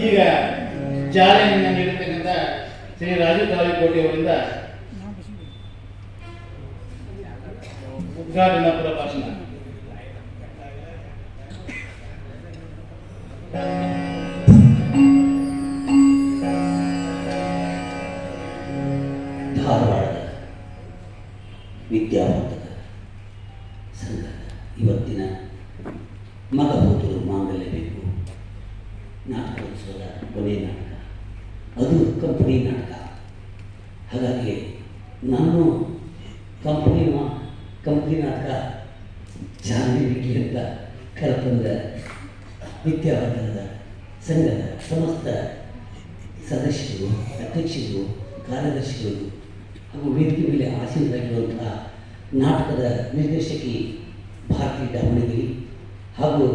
ಈಗ ಚಾಲೆಂಜ್ನ ನೀಡಿರ್ತಕ್ಕಂಥ ಶ್ರೀ ರಾಜು ತಾಳಿಕೋಟೆ ಅವರಿಂದ ಉದ್ಘಾಟನಾ ಪುರ ಭಾಷಣ ಧಾರವಾಡ ವಿದ್ಯಾವಂತಕ ಸಂಘದ ಇವತ್ತಿನ ಮಗಬಹುದು ಮಾಂಗಲ್ಯ ಬೇಕು. ನಾಟಕೋತ್ಸವದ ಕೊನೆ ನಾಟಕ ಅದು ಕಂಪನಿ ನಾಟಕ ಹಾಗಾಗಿ ನಾನು ಕಂಪನಿ ಕಂಪನಿ ನಾಟಕ ನೀಡಲಿ ಅಂತ ಕರೆತಂದ ನಿತ್ಯವಾದ ಸಂಘದ ಸಮಸ್ತ ಸದಸ್ಯರು ಅಧ್ಯಕ್ಷರು ಕಾರ್ಯದರ್ಶಿಗಳು ಹಾಗೂ ವೇದಿಕೆ ಮೇಲೆ ಆಸೀನರಾಗಿರುವಂತಹ ನಾಟಕದ ನಿರ್ದೇಶಕಿ ಭಾರತಿ ದಾವಣಗೆರೆ ಹಾಗೂ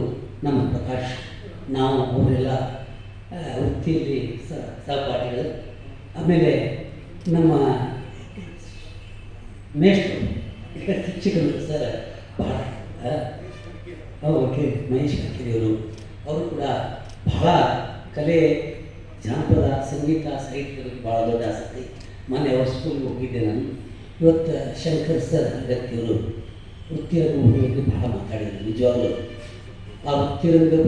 ನಮ್ಮ ಪ್ರಕಾಶ್ ನಾವು ಅವರೆಲ್ಲ ವೃತ್ತಿಯಲ್ಲಿ ಸಹಪಾಠಿಗಳು. ಆಮೇಲೆ ನಮ್ಮ ಮೇಷ್ಟ್ರು ಶಿಕ್ಷಕರು ಸರ್ ಭಾಳ ಆ, ಓಕೆ ಮಹೇಶ್ ಕಕ್ಕೇರಿಯವರು ಅವರು ಕೂಡ ಬಹಳ ಕಲೆ ಜಾನಪದ ಸಂಗೀತ ಸಾಹಿತ್ಯದಲ್ಲಿ ಭಾಳ ದೊಡ್ಡ ಆಸಕ್ತಿ. ಮೊನ್ನೆ ಅವ್ರ ಸ್ಕೂಲ್ಗೆ ಹೋಗಿದ್ದೆ ನಾನು. ಇವತ್ತು ಶಂಕರ್ ಸರ್ ಅಗತ್ಯವರು ವೃತ್ತಿಯ ಭೂಮಿಯಲ್ಲಿ ಬಹಳ ಮಾತಾಡಿದ್ರು ನಿಜವಾಗ್ಲೂ. ಆ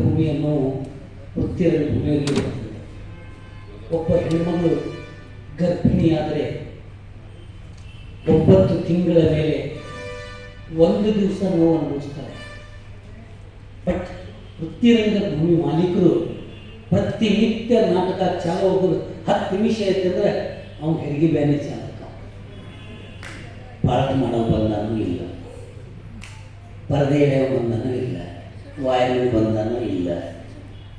ಭೂಮಿಯನ್ನು ವೃತ್ತಿರಂಗ ಭೂಮಿಯಲ್ಲಿ ಬರ್ತದೆ ಒಬ್ಬ ಹೆಣ್ಮಗಳು ಗರ್ಭಿಣಿಯಾದರೆ ಒಂಬತ್ತು ತಿಂಗಳ ಮೇಲೆ ಒಂದು ದಿವಸ ನೋವು ಅನುಭವಿಸ್ತಾರೆ. ಬಟ್ ವೃತ್ತಿರಂಗ ಭೂಮಿ ಮಾಲೀಕರು ಪ್ರತಿನಿತ್ಯ ನಾಟಕ ಚಾಲು ಹೋಗೋದು ಹತ್ತು ನಿಮಿಷ ಆಯ್ತಂದ್ರೆ ಅವ್ನು ಹೆರಿಗೆ ಬ್ಯಾನೆ ಚಾಲಕ ಪಾಠ ಮಾಡೋ ಬಂದನೂ ಇಲ್ಲ. ಪರದೆ ಎಳೆಯೋ ಬಂದಾನೂ ಇಲ್ಲ. ವಾಯು ಬಂಧನ ಇಲ್ಲ.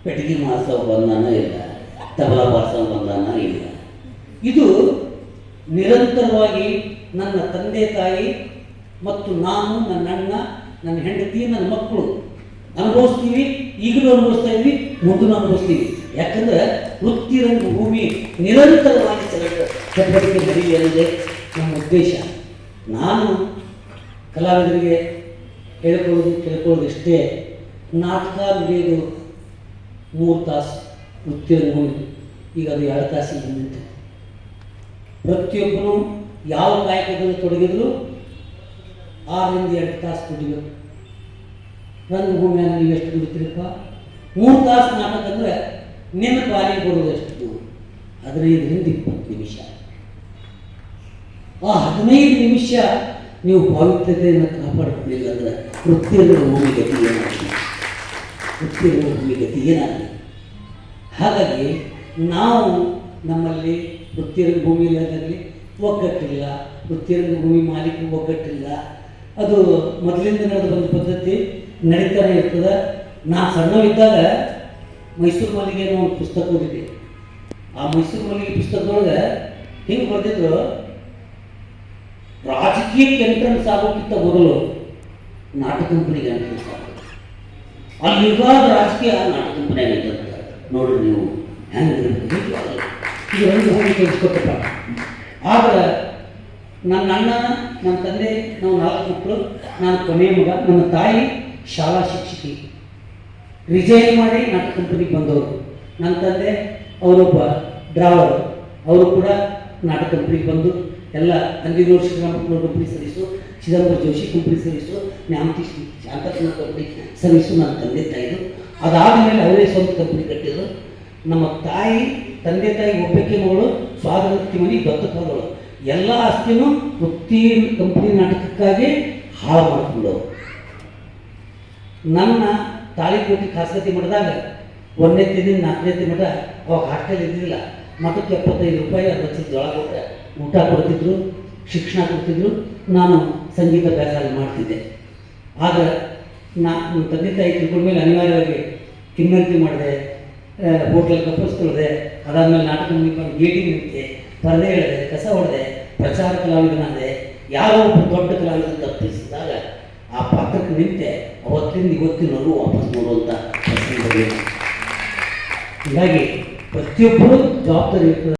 ಪೆಟ್ಟಿಗೆ ಮಾಸವ ಬಂಧನ ಇಲ್ಲ. ತಬಲ ಮಾಸವ ಬಂಧನ ಇಲ್ಲ. ಇದು ನಿರಂತರವಾಗಿ ನನ್ನ ತಂದೆ ತಾಯಿ ಮತ್ತು ನಾನು, ನನ್ನ ಅಣ್ಣ, ನನ್ನ ಹೆಂಡತಿ, ನನ್ನ ಮಕ್ಕಳು ಅನುಭವಿಸ್ತೀವಿ, ಈಗಲೂ ಅನುಭವಿಸ್ತಾ ಇದ್ವಿ ಮುಂದೂ ಅನುಭವಿಸ್ತೀವಿ. ಯಾಕಂದ್ರೆ ವೃತ್ತಿರಂಗ ಭೂಮಿ ನಿರಂತರವಾಗಿ ಚಟುವಟಿಕೆ ನಡೆಯಲಿದೆ ನಮ್ಮ ಉದ್ದೇಶ. ನಾನು ಕಲಾವಿದರಿಗೆ ಹೇಳ್ಕೊಳ್ಳೋದು, ಕೇಳ್ಕೊಳ್ಳೋದು ಇಷ್ಟೇ. ನಾಟಕ ನಡೆಯೋದು ಮೂರು ತಾಸು ವೃತ್ತಿರಂಗ ಭೂಮಿ ಈಗ ಅದು ಎರಡು ತಾಸಿಗೆ ಬಂದಿತ್ತು. ಪ್ರತಿಯೊಬ್ಬನು ಯಾವ ಕಾಯಕದಲ್ಲಿ ತೊಡಗಿದ್ರು ಆರರಿಂದ ಎರಡು ತಾಸು ದುಡಿಬೇಕು ರಂಗಭೂಮಿಯಲ್ಲಿ ನೀವು ಎಷ್ಟು ದುಡಿತೀರಪ್ಪ? ಮೂರು ತಾಸು ನಾಟಕ ಅಂದರೆ ನಿಮ್ಮ ಬಾಲಿಗೆ ಬರೋದು ಎಷ್ಟು? ಹದಿನೈದರಿಂದ ಇಪ್ಪತ್ತು ನಿಮಿಷ. ಆ ಹದಿನೈದು ನಿಮಿಷ ನೀವು ಪವಿತ್ರತೆಯನ್ನು ಕಾಪಾಡಿಕೊಳ್ಳಿಲ್ಲ ಅಂದರೆ ಭೂಮಿಗೆ ಭೂಮಿ ಗತಿ ಏನಾಗಲಿ ವೃತ್ತಿಯಲ್ಲಿ ಗತಿ ಏನಾಗಲಿ ಹಾಗಾಗಿ ನಾವು ನಮ್ಮಲ್ಲಿ ಬುತ್ತಿಯರಿಗೆ ಭೂಮಿ ಇಲ್ಲದಲ್ಲಿ ಒಗ್ಗಟ್ಟಿಲ್ಲ. ವೃತ್ತಿರಂಗ ಭೂಮಿ ಮಾಲೀಕರು ಒಗ್ಗಟ್ಟಿಲ್ಲ. ಅದು ಮೊದಲಿಂದ ಬಂದ ಪದ್ಧತಿ, ನಡೀತಾನೆ ಇರ್ತದೆ. ನಾನು ಸಣ್ಣವಿದ್ದಾಗ ಮೈಸೂರು ಮಲ್ಲಿಗೆ ಅನ್ನೋ ಒಂದು ಪುಸ್ತಕ ಓದಿದೆ ಆ ಮೈಸೂರು ಮಲ್ಲಿಗೆ ಪುಸ್ತಕದೊಳಗೆ ಹಿಂಗೆ ಬರೆದಿದ್ರು? ರಾಜಕೀಯಕ್ಕೆ ಎಂಟ್ರೆನ್ಸ್ ಆಗೋಕ್ಕಿಂತ ಮೊದಲು ನಾಟಕ ಕಂಪನಿಗೆ ಎಂಟ್ರೆನ್ಸ್ ಆಗೋದು ಅಲ್ಲಿ ಯುಗಾದ ರಾಜಕೀಯ ನಾಟಕ ನೋಡಿ ಅಂತ ನೀವು. ಹೆಂಗೆ. ಇದು ನನ್ನ ಅಣ್ಣ ನನ್ನ ತಂದೆ, ನಾವು ನಾಲ್ಕು ಮಕ್ಕಳು ನಾನು ಕೊನೆಯ ಮಗ ನನ್ನ ತಾಯಿ ಶಾಲಾ ಶಿಕ್ಷಕಿ. ರಿಜೈನ್ ಮಾಡಿ ನಾಟಕ ಕಂಪನಿಗೆ ಬಂದವರು. ನನ್ನ ತಂದೆ, ಅವರೊಬ್ಬ ಡ್ರಾವರ್. ಅವರು ಕೂಡ ನಾಟಕ ಕಂಪನಿಗೆ ಬಂದು ಎಲ್ಲ ಅಂದಿನೂರು ಮಕ್ಕಳು company service Chidambara Joshi company service Nyamathi Shanthakrishna company service ನನ್ನ ತಂದೆ ತಾಯಿದು. ಅದಾದಮೇಲೆ ಅವರೇ ಸ್ವಂತ ಕಂಪ್ನಿ ಕಟ್ಟಿದ್ರು. ನಮ್ಮ ತಾಯಿ, ತಂದೆ ತಾಯಿ ಒಬ್ಬಕ್ಕೆ ಮಗಳು, ಸ್ವಾತಂತ್ರ್ಯ ಮನೆ ದತ್ತಕಗಳು ಎಲ್ಲ ಆಸ್ತಿನೂ ವೃತ್ತಿ ಕಂಪನಿ ನಾಟಕಕ್ಕಾಗಿ ಹಾಳು ಮಾಡಿಕೊಂಡವರು. ನನ್ನ ತಾಳಿಕೋಟಿ ಖಾಸಗತಿ ಮಾಡಿದಾಗ ಒಂದನೇ ತಿಂದಿನ ನಾಲ್ಕನೇ ಮಠ ಅವಾಗ ಹಾಸ್ಟೆಲ್ ಇದ್ದಿಲ್ಲ ಮಠಕ್ಕೆ ಎಪ್ಪತ್ತೈದು ರೂಪಾಯಿ ಅರ್ಧ ಜೋಳ ಕೊಟ್ಟರೆ ಊಟ ಕೊಡ್ತಿದ್ರು, ಶಿಕ್ಷಣ ಕೊಡ್ತಿದ್ರು. ನಾನು ಸಂಗೀತ ಅಭ್ಯಾಸ ಅಲ್ಲಿ ಮಾಡ್ತಿದ್ದೆ. ಆಗ ನಾ ತಂದೆ ತಾಯಿ ತಿಳ್ಕೊಂಡ ಮೇಲೆ ಅನಿವಾರ್ಯವಾಗಿ ಕಿನ್ನರ್ತಿ ಮಾಡಿದೆ. ಹೋಟ್ಲಲ್ಲಿ ಕಪ್ಪಿಸ್ಕೊಳ್ದೆ ಅದಾದಮೇಲೆ ನಾಟಕ ಮುಗಿಕೊಂಡು ಗೇಟಿಗೆ ನಿಂತೆ. ಪರದೆ ಹೇಳಿದೆ ಕಸ ಹೊಡೆದೆ, ಪ್ರಚಾರ ಕಲಾವಿದನಾದೆ ಯಾರೋ ಒಬ್ಬ ದೊಡ್ಡ ಕಲಾವಿದ ತಪ್ಪಿಸಿದಾಗ ಆ ಪಾತ್ರಕ್ಕೆ ನಿಂತೆ ಅವತ್ತಿಂದ ಇವತ್ತಿನವರೆಗೂ ವಾಪಸ್ ನೋಡುವಂಥ. ಹೀಗಾಗಿ ಪ್ರತಿಯೊಬ್ಬರೂ ಜವಾಬ್ದಾರಿ ಇರ್ತದೆ